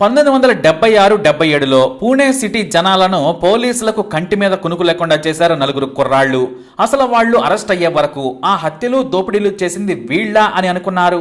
పంతొమ్మిది వందల డెబ్బై ఆరు డెబ్బై ఏడులో పూణే సిటీ జనాలను పోలీసులకు కంటి మీద కునుకు లేకుండా చేశారు నలుగురు కుర్రాళ్ళు. అసలు వాళ్ళు అరెస్ట్ అయ్యే వరకు ఆ హత్యలు దోపిడీలు చేసింది వీళ్ళ అని అనుకున్నారు.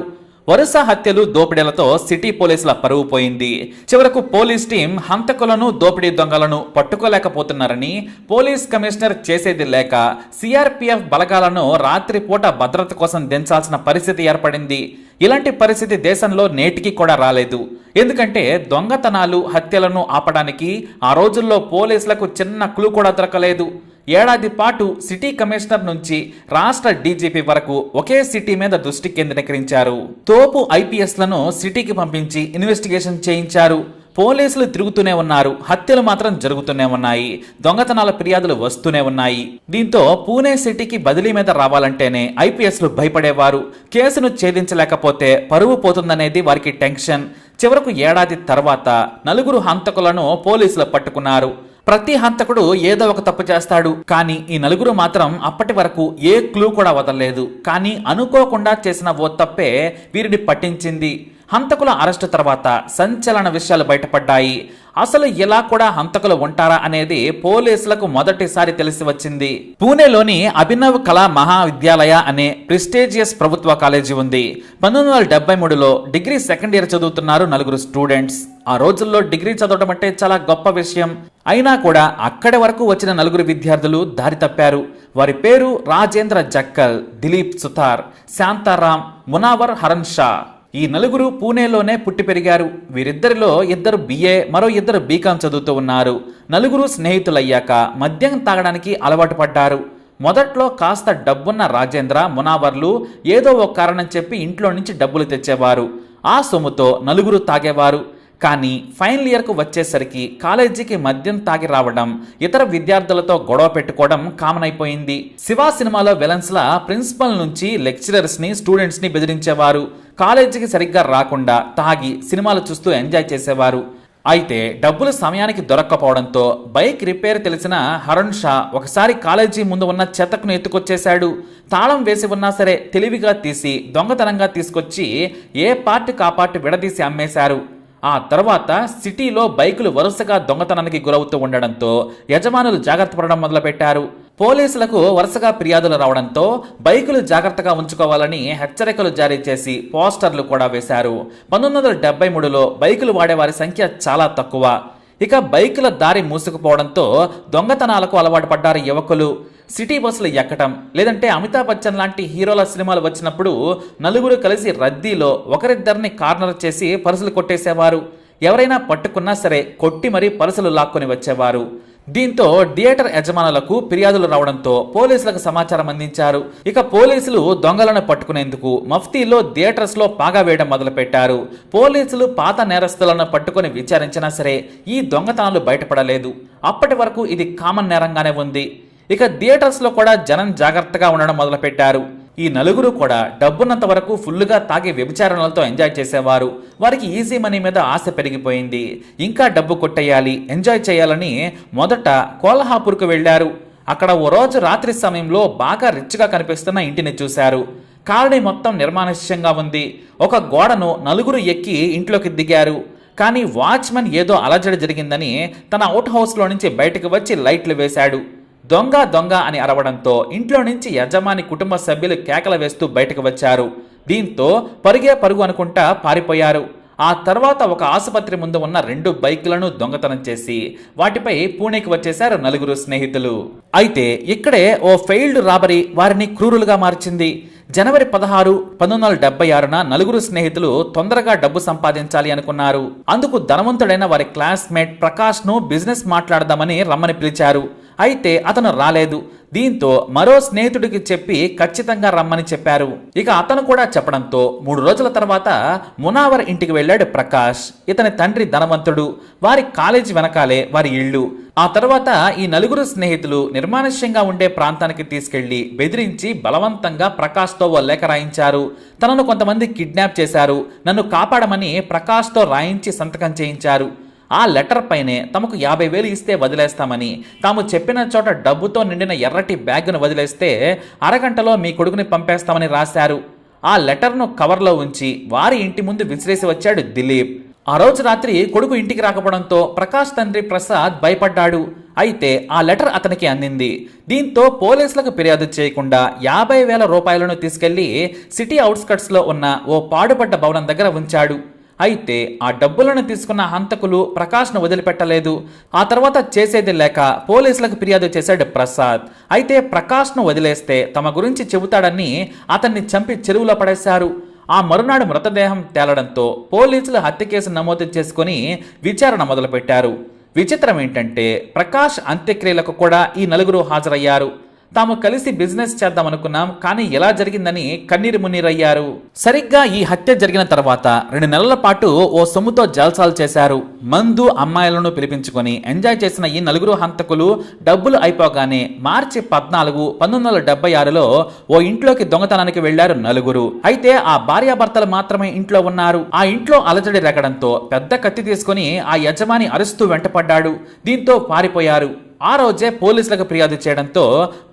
వరుస హత్యలు దోపిడీలతో సిటీ పోలీసుల పరువు పోయింది. చివరకు పోలీస్ టీం హంతకులను దోపిడీ దొంగలను పట్టుకోలేకపోతున్నారని పోలీస్ కమిషనర్ చేసేది లేక సిఆర్పిఎఫ్ బలగాలను రాత్రిపూట భద్రత కోసం దించాల్సిన పరిస్థితి ఏర్పడింది. ఇలాంటి పరిస్థితి దేశంలో నేటికి కూడా రాలేదు. ఎందుకంటే దొంగతనాలు హత్యలను ఆపడానికి ఆ రోజుల్లో పోలీసులకు చిన్న క్లూ కూడా దొరకలేదు. ఏడాది పాటు సిటీ కమిషనర్ నుంచి రాష్ట్ర డీజీపీ వరకు ఒకే సిటీ మీద దృష్టి కేంద్రీకరించారు. తోపు ఐపీఎస్లను సిటీకి పంపించి ఇన్వెస్టిగేషన్ చేయించారు. పోలీసులు తిరుగుతూనే ఉన్నారు. హత్యలు మాత్రం జరుగుతూనే ఉన్నాయి. దొంగతనాల ఫిర్యాదులు వస్తూనే ఉన్నాయి. దీంతో పూణే సిటీకి బదిలీ మీద రావాలంటేనే ఐపీఎస్లు భయపడేవారు. కేసును ఛేదించలేకపోతే పరువు పోతుందనేది వారికి టెన్షన్. చివరకు ఏడాది తర్వాత నలుగురు హంతకులను పోలీసులు పట్టుకున్నారు. ప్రతి హంతకుడు ఏదో ఒక తప్పు చేస్తాడు. కానీ ఈ నలుగురు మాత్రం అప్పటి వరకు ఏ క్లూ కూడా వదలలేదు. కానీ అనుకోకుండా చేసిన ఓ తప్పే వీరిని పట్టించింది. హంతకుల అరెస్టు తర్వాత సంచలన విషయాలు బయటపడ్డాయి. అసలు ఇలా కూడా హంతకులు ఉంటారా అనేది పోలీసులకు మొదటిసారి తెలిసి వచ్చింది. పూణేలోని అభినవ్ కళా మహావిద్యాలయ అనే ప్రిస్టేజియస్ ప్రభుత్వ కాలేజీ ఉంది. పంతొమ్మిది వందల డెబ్బై మూడులో డిగ్రీ సెకండ్ ఇయర్ చదువుతున్నారు నలుగురు స్టూడెంట్స్. ఆ రోజుల్లో డిగ్రీ చదవడం అంటే చాలా గొప్ప విషయం. అయినా కూడా అక్కడి వరకు వచ్చిన నలుగురు విద్యార్థులు దారి తప్పారు. వారి పేరు రాజేంద్ర జక్కల్ దిలీప్ సుతార్ శాంతారాం మునావర్ హరన్ షా. ఈ నలుగురు పూణేలోనే పుట్టి పెరిగారు. వీరిద్దరిలో ఇద్దరు బిఏ మరో ఇద్దరు బీకాం చదువుతూ ఉన్నారు. నలుగురు స్నేహితులయ్యాక మద్యం తాగడానికి అలవాటు పడ్డారు. మొదట్లో కాస్త డబ్బున్న రాజేంద్ర మునావర్లు ఏదో ఒక కారణం చెప్పి ఇంట్లో నుంచి డబ్బులు తెచ్చేవారు. ఆ సొమ్ముతో నలుగురు తాగేవారు. కానీ ఫైనల్ ఇయర్కు వచ్చేసరికి కాలేజీకి మద్యం తాగి రావడం ఇతర విద్యార్థులతో గొడవ పెట్టుకోవడం కామన్ అయిపోయింది. శివ సినిమాలో విలన్స్ ప్రిన్సిపల్ నుంచి లెక్చరర్స్ని స్టూడెంట్స్ని బెదిరించేవారు. కాలేజీకి సరిగ్గా రాకుండా తాగి సినిమాలు చూస్తూ ఎంజాయ్ చేసేవారు. అయితే డబ్బులు సమయానికి దొరక్కపోవడంతో బైక్ రిపేర్ తెలిసిన హరుణ్ షా ఒకసారి కాలేజీ ముందు ఉన్న చెత్తకును ఎత్తుకొచ్చేశాడు. తాళం వేసి ఉన్నా సరే తెలివిగా తీసి దొంగతనంగా తీసుకొచ్చి ఏ పార్టీ కా విడదీసి అమ్మేశారు. ఆ తర్వాత సిటీలో బైకులు వరుసగా దొంగతనానికి గురవుతూ ఉండడంతో యజమానులు జాగ్రత్త పడడం మొదలుపెట్టారు. పోలీసులకు వరుసగా ఫిర్యాదులు రావడంతో బైకులు జాగ్రత్తగా ఉంచుకోవాలని హెచ్చరికలు జారీ చేసి పోస్టర్లు కూడా వేశారు. పంతొమ్మిది వందల డెబ్బై మూడులో బైకులు వాడేవారి సంఖ్య చాలా తక్కువ. ఇక బైకుల దారి మూసుకుపోవడంతో దొంగతనాలకు అలవాటు పడ్డారు యువకులు. సిటీ బస్సులు ఎక్కటం లేదంటే అమితాబ్ బచ్చన్ లాంటి హీరోల సినిమాలు వచ్చినప్పుడు నలుగురు కలిసి రద్దీలో ఒకరిద్దరిని కార్నర్ చేసి పరుసలు కొట్టేసేవారు. ఎవరైనా పట్టుకున్నా సరే కొట్టి మరీ పరుసులు లాక్కొని వచ్చేవారు. దీంతో థియేటర్ యజమానులకు ఫిర్యాదులు రావడంతో పోలీసులకు సమాచారం అందించారు. ఇక పోలీసులు దొంగలను పట్టుకునేందుకు మఫ్తీలో థియేటర్స్లో పాగా వేయడం మొదలుపెట్టారు. పోలీసులు పాత నేరస్తులను పట్టుకొని విచారించినా సరే ఈ దొంగతనాలు బయటపడలేదు. అప్పటి వరకు ఇది కామన్ నేరంగానే ఉంది. ఇక థియేటర్స్లో కూడా జనం జాగ్రత్తగా ఉండడం మొదలుపెట్టారు. ఈ నలుగురు కూడా డబ్బున్నంత వరకు ఫుల్లుగా తాగి వ్యభిచారణలతో ఎంజాయ్ చేసేవారు. వారికి ఈజీ మనీ మీద ఆశ పెరిగిపోయింది. ఇంకా డబ్బు కొట్టేయాలి ఎంజాయ్ చేయాలని మొదట కోల్హాపూర్కు వెళ్ళారు అక్కడ ఓ రోజు రాత్రి సమయంలో బాగా రిచ్గా కనిపిస్తున్న ఇంటిని చూశారు. కాలనీ మొత్తం నిర్మానుష్యంగా ఉంది. ఒక గోడను నలుగురు ఎక్కి ఇంట్లోకి దిగారు. కానీ వాచ్మెన్ ఏదో అలజడి జరిగిందని తన అవుట్ హౌస్లో నుంచి బయటకు వచ్చి లైట్లు వేశాడు. దొంగ దొంగ అని అరవడంతో ఇంట్లో నుంచి యజమాని కుటుంబ సభ్యులు కేకలు వేస్తూ బయటకు వచ్చారు. దీంతో పరుగే పరుగు అనుకుంటా పారిపోయారు. ఆ తర్వాత ఒక ఆసుపత్రి ముందు ఉన్న రెండు బైకులను దొంగతనం చేసి వాటిపై పూణేకి వచ్చేశారు నలుగురు స్నేహితులు. అయితే ఇక్కడే ఓ ఫెయిల్డ్ రాబరీ వారిని క్రూరులుగా మార్చింది. జనవరి పదహారు పంతొమ్మిది వందల డెబ్బై ఆరున నలుగురు స్నేహితులు తొందరగా డబ్బు సంపాదించాలి అనుకున్నారు. అందుకు ధనవంతుడైన వారి క్లాస్మేట్ ప్రకాష్ను బిజినెస్ మాట్లాడదామని రమ్మని పిలిచారు. అయితే అతను రాలేదు. దీంతో మరో స్నేహితుడికి చెప్పి ఖచ్చితంగా రమ్మని చెప్పారు. ఇక అతను కూడా చెప్పడంతో మూడు రోజుల తర్వాత మునావర్ ఇంటికి వెళ్ళాడు ప్రకాష్. ఇతని తండ్రి ధనవంతుడు. వారి కాలేజీ వెనకాలే వారి ఇల్లు. ఆ తర్వాత ఈ నలుగురు స్నేహితులు నిర్మానుష్యంగా ఉండే ప్రాంతానికి తీసుకెళ్ళి బెదిరించి బలవంతంగా ప్రకాష్తో ఓ లేఖ రాయించారు. తనను కొంతమంది కిడ్నాప్ చేశారు. నన్ను కాపాడమని ప్రకాష్తో రాయించి సంతకం చేయించారు. ఆ లెటర్ పైనే తమకు యాభై వేలు ఇస్తే వదిలేస్తామని. తాము చెప్పిన చోట డబ్బుతో నిండిన ఎర్రటి బ్యాగ్ను వదిలేస్తే అరగంటలో మీ కొడుకుని పంపేస్తామని రాశారు. ఆ లెటర్ను కవర్లో ఉంచి వారి ఇంటి ముందు విసిరేసి వచ్చాడు దిలీప్. ఆ రోజు రాత్రి కొడుకు ఇంటికి రాకపోవడంతో ప్రకాష్ తండ్రి ప్రసాద్ భయపడ్డాడు. అయితే ఆ లెటర్ అతనికి అందింది. దీంతో పోలీసులకు ఫిర్యాదు చేయకుండా యాభై వేల రూపాయలను తీసుకెళ్ళి సిటీ అవుట్స్కట్స్లో ఉన్న ఓ పాడుపడ్డ భవనం దగ్గర ఉంచాడు. అయితే ఆ డబ్బులను తీసుకున్న హంతకులు ప్రకాష్ను వదిలిపెట్టలేదు. ఆ తర్వాత చేసేది లేక పోలీసులకు ఫిర్యాదు చేశాడు ప్రసాద్. అయితే ప్రకాష్ను వదిలేస్తే తమ గురించి చెబుతాడని అతన్ని చంపి చెరువులో పడేశారు. ఆ మరునాడు మృతదేహం తేలడంతో పోలీసులు హత్య కేసు నమోదు చేసుకుని విచారణ మొదలుపెట్టారు. విచిత్రం ఏంటంటే ప్రకాష్ అంత్యక్రియలకు కూడా ఈ నలుగురు హాజరయ్యారు. తాము కలిసి బిజినెస్ చేద్దాం అనుకున్నాం కానీ ఎలా జరిగిందని కన్నీరు మున్నీరయ్యారు. సరిగ్గా ఈ హత్య జరిగిన తర్వాత రెండు నెలల పాటు ఓ సొమ్ముతో జల్సాలు చేశారు. మందు అమ్మాయిలను పిలిపించుకొని ఎంజాయ్ చేసిన ఈ నలుగురు హంతకులు డబ్బులు అయిపోగానే మార్చి పద్నాలుగు పంతొమ్మిది వందల డెబ్బై ఆరులో ఓ ఇంట్లోకి దొంగతనానికి వెళ్ళారు నలుగురు. అయితే ఆ భార్యాభర్తలు మాత్రమే ఇంట్లో ఉన్నారు. ఆ ఇంట్లో అలజడి రెగడంతో పెద్ద కత్తి తీసుకుని ఆ యజమాని అరుస్తూ వెంటపడ్డాడు. దీంతో పారిపోయారు. ఆ రోజే పోలీసులకు ఫిర్యాదు చేయడంతో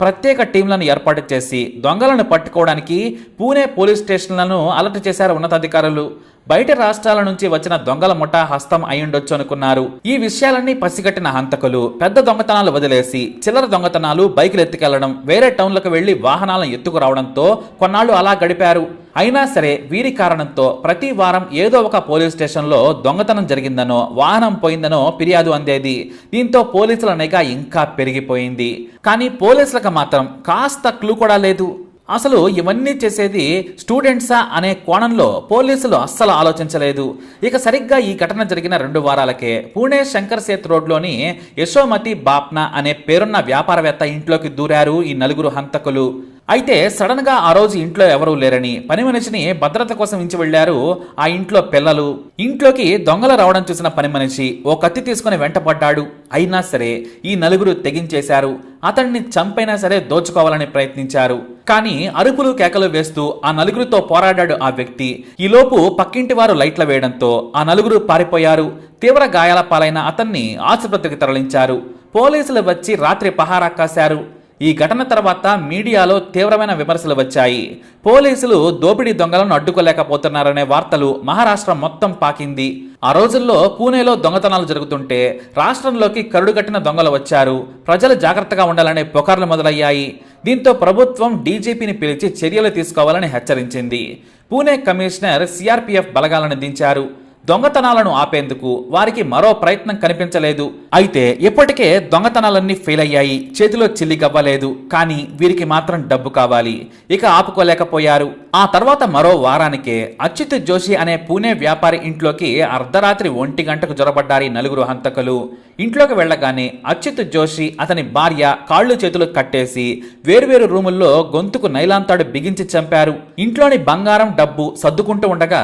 ప్రత్యేక టీంలను ఏర్పాటు చేసి దొంగలను పట్టుకోవడానికి పూణే పోలీస్ స్టేషన్లను అలర్ట్ చేశారు ఉన్నతాధికారులు. బయట రాష్ట్రాల నుంచి వచ్చిన దొంగల ముఠా హస్తం అయ్యుండొచ్చు అనుకున్నారు. ఈ విషయాలన్నీ పసిగట్టిన హంతకులు పెద్ద దొంగతనాలు వదిలేసి చిల్లర దొంగతనాలు బైకులు ఎత్తుకెళ్ళడం వేరే టౌన్లకు వెళ్ళి వాహనాలను ఎత్తుకురావడంతో కొన్నాళ్ళు అలా గడిపారు. అయినా సరే వీరి కారణంతో ప్రతి వారం ఏదో ఒక పోలీస్ స్టేషన్లో దొంగతనం జరిగిందనో వాహనం పోయిందనో ఫిర్యాదు అందేది. దీంతో పోలీసుల నిఘా ఇంకా పెరిగిపోయింది. కానీ పోలీసులకు మాత్రం కాస్త క్లూ కూడా లేదు. అసలు ఇవన్నీ చేసేది స్టూడెంట్సా అనే కోణంలో పోలీసులు అస్సలు ఆలోచించలేదు. ఇక సరిగ్గా ఈ ఘటన జరిగిన రెండు వారాలకే పూణే శంకర్ సేత్ రోడ్లోని యశోమతి బాప్నా అనే పేరున్న వ్యాపారవేత్త ఇంట్లోకి దూరారు ఈ నలుగురు హంతకులు. అయితే సడన్గా ఆ రోజు ఇంట్లో ఎవరూ లేరని పని మనిషిని భద్రత కోసం ఇంచి వెళ్ళారు ఆ ఇంట్లో పిల్లలు. ఇంట్లోకి దొంగలు రావడం చూసిన పని మనిషి ఓ కత్తి తీసుకుని వెంటపడ్డాడు. అయినా సరే ఈ నలుగురు తెగించేశారు. అతన్ని చంపైనా సరే దోచుకోవాలని ప్రయత్నించారు. కానీ అరుపులు కేకలు వేస్తూ ఆ నలుగురితో పోరాడాడు ఆ వ్యక్తి. ఈలోపు పక్కింటి వారు లైట్ల వేయడంతో ఆ నలుగురు పారిపోయారు. తీవ్ర గాయాల పాలైన అతన్ని ఆసుపత్రికి తరలించారు. పోలీసులు వచ్చి రాత్రి పహారా కాశారు. ఈ ఘటన తర్వాత మీడియాలో తీవ్రమైన విమర్శలు వచ్చాయి. పోలీసులు దోపిడీ దొంగలను అడ్డుకోలేకపోతున్నారనే వార్తలు మహారాష్ట్ర మొత్తం పాకింది. ఆ రోజుల్లో పూణేలో దొంగతనాలు జరుగుతుంటే రాష్ట్రంలోకి కరుడుగట్టిన దొంగలు వచ్చారు. ప్రజలు జాగ్రత్తగా ఉండాలనే పుకార్లు మొదలయ్యాయి. దీంతో ప్రభుత్వం డీజీపీని పిలిచి చర్యలు తీసుకోవాలని హెచ్చరించింది. పూణే కమిషనర్ సిఆర్పీఎఫ్ బలగాలను దించారు. దొంగతనాలను ఆపేందుకు వారికి మరో ప్రయత్నం కనిపించలేదు. అయితే ఇప్పటికే దొంగతనాలన్నీ ఫెయిల్ అయ్యాయి. చేతిలో చిల్లి గవ్వలేదు. కానీ వీరికి మాత్రం డబ్బు కావాలి. ఇక ఆపుకోలేకపోయారు. ఆ తర్వాత మరో వారానికే అచ్యుత్ జోషి అనే పూణే వ్యాపారి ఇంట్లోకి అర్ధరాత్రి ఒంటి గంటకు జొరబడ్డారు ఈ నలుగురు హంతకులు. ఇంట్లోకి వెళ్ళగానే అచ్యుత్ జోషి అతని భార్య కాళ్ళు చేతులు కట్టేసి వేరువేరు రూముల్లో గొంతుకు నైలాంతాడు బిగించి చంపారు. ఇంట్లోని బంగారం డబ్బు సర్దుకుంటూ ఉండగా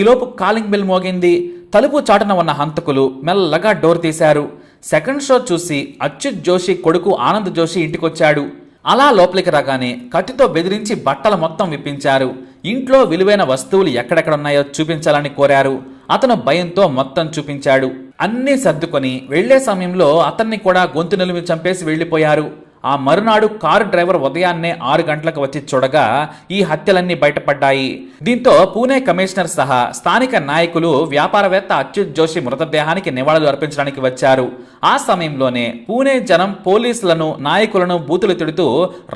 ఈలోపు కాలింగ్ బిల్ మోగింది. తలుపు చాటున ఉన్న హంతకులు మెల్లగా డోర్ తీశారు. సెకండ్ షో చూసి అచ్యుత్ జోషి కొడుకు ఆనంద్ జోషి ఇంటికొచ్చాడు. అలా లోపలికి రాగానే కత్తితో బెదిరించి బట్టలు మొత్తం విప్పించారు. ఇంట్లో విలువైన వస్తువులు ఎక్కడెక్కడున్నాయో చూపించాలని కోరారు. అతను భయంతో మొత్తం చూపించాడు. అన్నీ సర్దుకొని వెళ్ళే సమయంలో అతన్ని కూడా గొంతు నిలిమి చంపేసి వెళ్ళిపోయారు ఆ మరునాడు కారు డ్రైవర్ ఉదయాన్నే ఆరు గంటలకు వచ్చి చూడగా ఈ హత్యలన్నీ బయటపడ్డాయి. దీంతో పూణే కమిషనర్ సహా స్థానిక నాయకులు వ్యాపారవేత్త అచ్యుత్ జోషి మృతదేహానికి నివాళులు అర్పించడానికి వచ్చారు. ఆ సమయంలోనే పూణే జనం పోలీసులను నాయకులను బూతులు తిడుతూ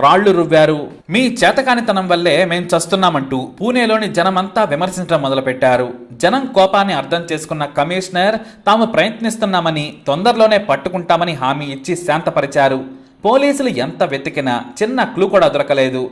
రాళ్ళు రువ్వారు. మీ చేతకానితనం వల్లే మేం చస్తున్నామంటూ పూణేలోని జనమంతా విమర్శించడం మొదలుపెట్టారు. జనం కోపాన్ని అర్థం చేసుకున్న కమిషనర్ తాము ప్రయత్నిస్తున్నామని తొందరలోనే పట్టుకుంటామని హామీ ఇచ్చి శాంతపరిచారు. పోలీసులు ఎంత వెతికినా చిన్న క్లూ కూడా దొరకలేదు.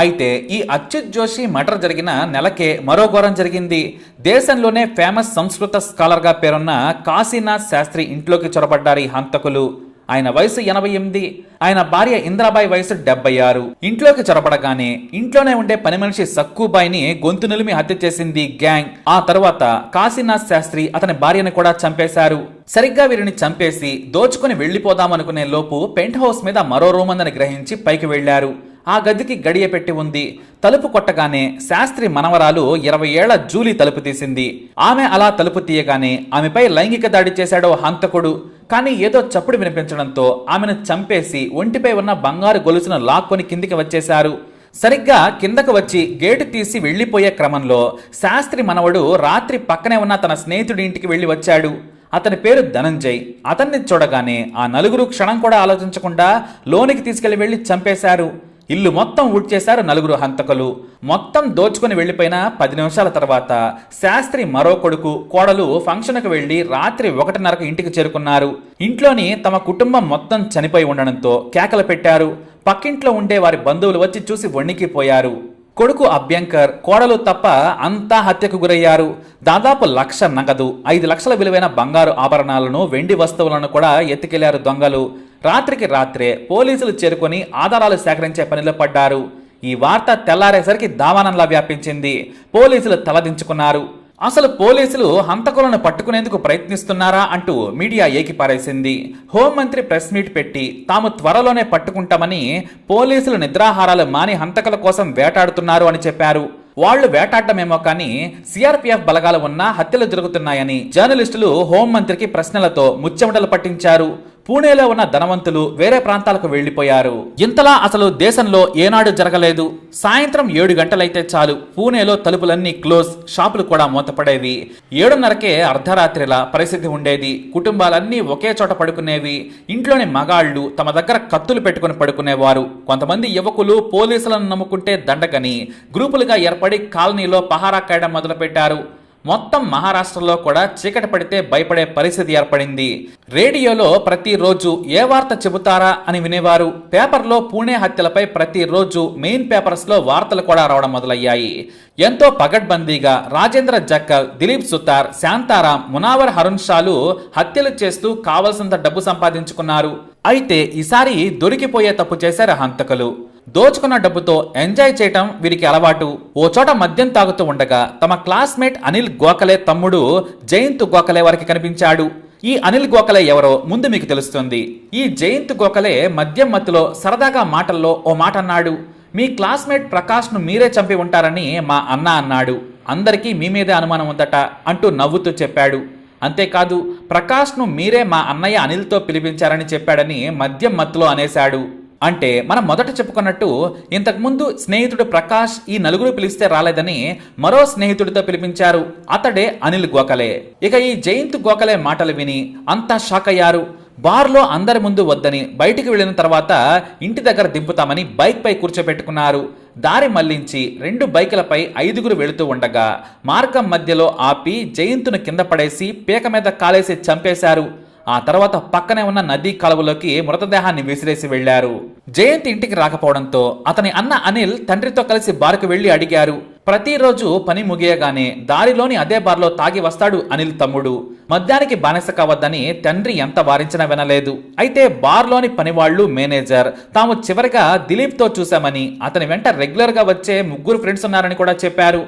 అయితే ఈ అచ్యుత్ జోషి మర్డర్ జరిగిన నెలకే మరో ఘోరం జరిగింది. దేశంలోనే ఫేమస్ సంస్కృత స్కాలర్గా పేరున్న కాశీనాథ్ శాస్త్రి ఇంట్లోకి చొరబడ్డారు ఈ హంతకులు. ఆయన వయసు ఎనభై ఎనిమిది ఆయన భార్య ఇంద్రాబాయి వయసు డెబ్బై ఆరు. ఇంట్లోకి చొరబడగానే ఇంట్లోనే ఉండే పని మనిషి సక్కుబాయిని గొంతు నిలిమి హత్య చేసింది గ్యాంగ్. ఆ తర్వాత కాశీనాథ్ శాస్త్రి అతని భార్యను కూడా చంపేశారు. సరిగ్గా వీరిని చంపేసి దోచుకుని వెళ్ళిపోదామనుకునే లోపు పెంట్ హౌస్ మీద మరో రూమ్ ఉందని గ్రహించి పైకి వెళ్ళారు ఆ గదికి గడియ పెట్టి ఉంది. తలుపు కొట్టగానే శాస్త్రి మనవరాలు ఇరవై ఏళ్ళ జూలీ తలుపు తీసింది. ఆమె అలా తలుపు తీయగానే ఆమెపై లైంగిక దాడి చేశాడో హంతకుడు. కానీ ఏదో చప్పుడు వినిపించడంతో ఆమెను చంపేసి ఒంటిపై ఉన్న బంగారు గొలుసును లాక్కొని కిందికి వచ్చేశారు. సరిగ్గా కిందకు వచ్చి గేటు తీసి వెళ్ళిపోయే క్రమంలో శాస్త్రి మనవడు రాత్రి పక్కనే ఉన్న తన స్నేహితుడి ఇంటికి వెళ్ళి వచ్చాడు. అతని పేరు ధనంజయ్. అతన్ని చూడగానే ఆ నలుగురు క్షణం కూడా ఆలోచించకుండా లోనికి తీసుకెళ్ళి వెళ్ళి చంపేశారు. ఇల్లు మొత్తం ఊడ్చేశారు నలుగురు హంతకులు. మొత్తం దోచుకుని వెళ్ళిపోయిన పది నిమిషాల తర్వాత శాస్త్రి మరో కొడుకు కోడలు ఫంక్షన్కు వెళ్ళి రాత్రి ఒకటిన్నరకు ఇంటికి చేరుకున్నారు. ఇంట్లోని తమ కుటుంబం మొత్తం చనిపోయి ఉండడంతో కేకలు పెట్టారు. పక్కింట్లో ఉండే వారి బంధువులు వచ్చి చూసి వణికిపోయారు. కొడుకు అభ్యంకర్ కోడలు తప్ప అంతా హత్యకు గురయ్యారు. దాదాపు లక్ష నగదు ఐదు లక్షల విలువైన బంగారు ఆభరణాలను వెండి వస్తువులను కూడా ఎత్తుకెళ్ళారు దొంగలు. రాత్రికి రాత్రే పోలీసులు చేరుకొని ఆధారాలు సేకరించే పనిలో పడ్డారు. ఈ వార్త తెల్లారేసరికి దావానంలా వ్యాపించింది. పోలీసులు తలదించుకున్నారు. అసలు పోలీసులు హంతకులను పట్టుకునేందుకు ప్రయత్నిస్తున్నారా అంటూ మీడియా ఏకిపారేసింది. హోంమంత్రి ప్రెస్ మీట్ పెట్టి తాము త్వరలోనే పట్టుకుంటామని పోలీసులు నిద్రాహారాలు మాని హంతకుల కోసం వేటాడుతున్నారు అని చెప్పారు. వాళ్ళు వేటాడటమేమో కానీ సిఆర్పిఎఫ్ బలగాలు ఉన్నా హత్యలు జరుగుతున్నాయని జర్నలిస్టులు హోంమంత్రికి ప్రశ్నలతో ముచ్చెమటలు పట్టించారు. పూణేలో ఉన్న ధనవంతులు వేరే ప్రాంతాలకు వెళ్ళిపోయారు ఇంతలా అసలు దేశంలో ఏనాడు జరగలేదు. సాయంత్రం ఏడు గంటలైతే చాలు. పూణేలో తలుపులన్నీ క్లోజ్ షాపులు కూడా మూతపడేవి. ఏడున్నరకే అర్ధరాత్రిలా పరిస్థితి ఉండేది. కుటుంబాలన్నీ ఒకే చోట పడుకునేవి. ఇంట్లోని మగాళ్ళు తమ దగ్గర కత్తులు పెట్టుకుని పడుకునేవారు. కొంతమంది యువకులు పోలీసులను నమ్ముకుంటే దండగని గ్రూపులుగా ఏర్పడి కాలనీలో పహారా కాయడం మొదలుపెట్టారు. మొత్తం మహారాష్ట్రలో కూడా చీకటి పడితే భయపడే పరిస్థితి ఏర్పడింది. రేడియోలో ప్రతిరోజు ఏ వార్త చెబుతారా అని వినేవారు. పేపర్లో పూణే హత్యలపై ప్రతిరోజు మెయిన్ పేపర్స్లో వార్తలు కూడా రావడం మొదలయ్యాయి. ఎంతో పగడ్బందీగా రాజేంద్ర జక్కల్ దిలీప్ సుతార్ శాంతారాం మునావర్ హరుణ్ షాలు హత్యలు చేస్తూ కావలసినంత డబ్బు సంపాదించుకున్నారు. అయితే ఈసారి దొరికిపోయే తప్పు చేశారు హంతకులు. దోచుకున్న డబ్బుతో ఎంజాయ్ చేయటం వీరికి అలవాటు. ఓ చోట మద్యం తాగుతూ ఉండగా తమ క్లాస్మేట్ అనిల్ గోఖలే తమ్ముడు జయంత్ గోఖలే వారికి కనిపించాడు. ఈ అనిల్ గోఖలే ఎవరో ముందు మీకు తెలుస్తుంది. ఈ జయంత్ గోఖలే మద్యం మత్తులో సరదాగా మాటల్లో ఓ మాట అన్నాడు. మీ క్లాస్మేట్ ప్రకాష్ను మీరే చంపి ఉంటారని మా అన్న అన్నాడు. అందరికీ మీ మీదే అనుమానం ఉందట అంటూ నవ్వుతూ చెప్పాడు. అంతేకాదు ప్రకాష్ను మీరే మా అన్నయ్య అనిల్తో పిలిపించారని చెప్పాడని మద్యం మత్తులో అనేశాడు. అంటే మనం మొదట చెప్పుకున్నట్టు ఇంతకుముందు స్నేహితుడు ప్రకాష్ ఈ నలుగురు పిలిస్తే రాలేదని మరో స్నేహితుడితో పిలిపించారు. అతడే అనిల్ గోఖలే. ఇక ఈ జయంత్ గోఖలే మాటలు విని అంతా షాక్ అయ్యారు. బార్లో అందరి ముందు వద్దని బయటికి వెళ్ళిన తర్వాత ఇంటి దగ్గర దింపుతామని బైక్పై కూర్చోబెట్టుకున్నారు. దారి మళ్ళించి రెండు బైకులపై ఐదుగురు వెళుతూ ఉండగా మార్గం మధ్యలో ఆపి జయంతును కింద పడేసి పీక మీద కాలేసి చంపేశారు. ఆ తర్వాత పక్కనే ఉన్న నదీ కలవులోకి మృతదేహాన్ని విసిరేసి వెళ్ళారు జయంత్ ఇంటికి రాకపోవడంతో అతని అన్న అనిల్ తండ్రితో కలిసి బార్కు వెళ్ళి అడిగారు ప్రతిరోజు పని ముగియగానే దారిలోని అదే బార్లో తాగి వస్తాడు అనిల్ తమ్ముడు. మద్యానికి బానిస కావద్దని తండ్రి ఎంత వారించినా వినలేదు. అయితే బార్లోని పనివాళ్ళు మేనేజర్ తాము చివరిగా దిలీప్తో చూశామని అతని వెంట రెగ్యులర్గా వచ్చే ముగ్గురు ఫ్రెండ్స్ ఉన్నారని కూడా చెప్పారు.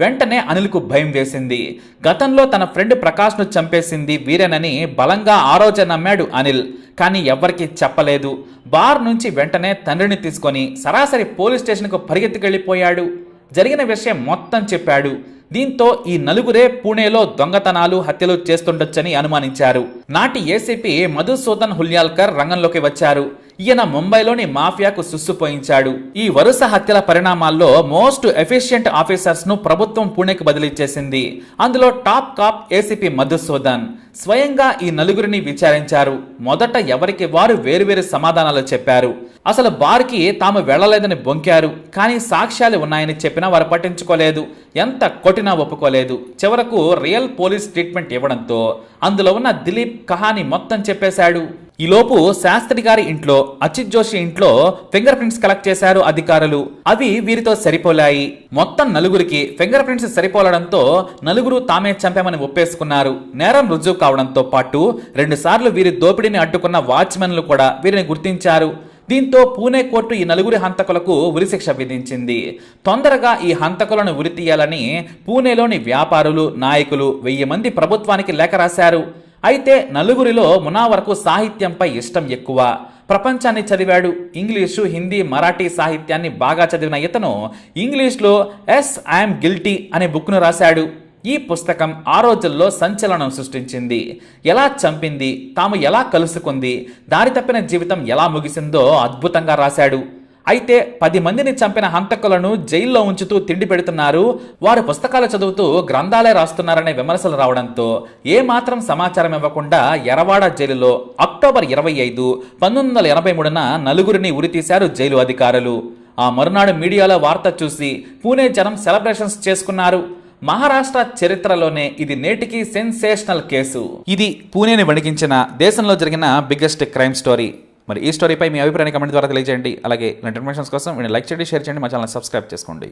వెంటనే అనిల్కు భయం వేసింది. గతంలో తన ఫ్రెండ్ ప్రకాష్ను చంపేసింది వీరేనని బలంగా ఆ నమ్మాడు అనిల్ కానీ ఎవ్వరికీ చెప్పలేదు. బార్ నుంచి వెంటనే తండ్రిని తీసుకొని సరాసరి పోలీస్ స్టేషన్కు పరిగెత్తుకెళ్ళిపోయాడు. జరిగిన విషయం మొత్తం చెప్పాడు. దీంతో ఈ నలుగురే పూణేలో దొంగతనాలు హత్యలు చేస్తుండొచ్చని అనుమానించారు. నాటి ఏసీపీ మధుసూదన్ హుల్యాల్కర్ రంగంలోకి వచ్చారు. ఈయన ముంబైలోని మాఫియాకు సుస్సుపోయించాడు ఈ వరుస హత్యల పరిణామాల్లో మోస్ట్ ఎఫిషియెంట్ ఆఫీసర్స్ను ప్రభుత్వం పూణేకి బదిలీ చేసింది. అందులో టాప్ కాప్ ఏసీపీ మధుసూదన్. స్వయంగా ఈ నలుగురిని విచారించారు. మొదట ఎవరికి వారు వేరువేరు సమాధానాలు చెప్పారు. అసలు బార్కి తాము వెళ్ళలేదని బొంకారు. కానీ సాక్ష్యాలు ఉన్నాయని చెప్పినా వారు పట్టించుకోలేదు. ఎంత కొట్టినా ఒప్పుకోలేదు. చివరకు రియల్ పోలీస్ ట్రీట్మెంట్ ఇవ్వడంతో అందులో ఉన్న దిలీప్ కహాని మొత్తం చెప్పేశాడు. ఈలోపు శాస్త్రి గారి ఇంట్లో అచిత్ జోషి ఇంట్లో ఫింగర్ ప్రింట్స్ కలెక్ట్ చేశారు అధికారులు. అవి వీరితో సరిపోలాయి. మొత్తం నలుగురికి ఫింగర్ ప్రింట్స్ సరిపోలడంతో నలుగురు తామే చంపామని ఒప్పేసుకున్నారు. నేరం రుజువు కావడంతో పాటు రెండుసార్లు వీరి దోపిడీని అడ్డుకున్న వాచ్మెన్లు కూడా వీరిని గుర్తించారు. దీంతో పూణే కోర్టు ఈ నలుగురి హంతకులకు ఉరిశిక్ష విధించింది. తొందరగా ఈ హంతకులను ఉరితీయాలని పూణేలోని వ్యాపారులు నాయకులు వెయ్యి మంది ప్రభుత్వానికి లేఖ రాశారు. అయితే నలుగురిలో మునావరకు సాహిత్యంపై ఇష్టం ఎక్కువ. ప్రపంచాన్ని చదివాడు. ఇంగ్లీషు హిందీ మరాఠీ సాహిత్యాన్ని బాగా చదివిన ఇతను ఇంగ్లీష్లో ఎస్ ఐఎమ్ గిల్టీ అనే బుక్ను రాశాడు. ఈ పుస్తకం ఆ రోజుల్లో సంచలనం సృష్టించింది. ఎలా చంపింది? తాము ఎలా కలుసుకుంది? దారి తప్పిన జీవితం ఎలా ముగిసిందో అద్భుతంగా రాశాడు. అయితే పది మందిని చంపిన హంతకులను జైల్లో ఉంచుతూ తిండి పెడుతున్నారు. వారు పుస్తకాలు చదువుతూ గ్రంథాలే రాస్తున్నారనే విమర్శలు రావడంతో ఏమాత్రం సమాచారం ఇవ్వకుండా ఎరవాడ జైలులో అక్టోబర్ ఇరవై ఐదు పంతొమ్మిది వందల ఎనభై మూడున నలుగురిని ఉరితీశారు జైలు అధికారులు. ఆ మరునాడు మీడియాలో వార్త చూసి పూణే జనం సెలబ్రేషన్స్ చేసుకున్నారు. మహారాష్ట్ర చరిత్రలోనే ఇది నేటికి సెన్సేషనల్ కేసు. ఇది పూణేని వణికించిన దేశంలో జరిగిన బిగ్గెస్ట్ క్రైమ్ స్టోరీ. మరి ఈ స్టోరీపై మీ అభిప్రాయాన్ని కమెంట్ ద్వారా తెలియజేయండి. అలాగే ఇన్ఫర్మేషన్స్ కోసం వీడిని లైక్ చేయండి షేర్ చేయండి మా ఛానల్ సబ్స్క్రైబ్ చేసుకోండి.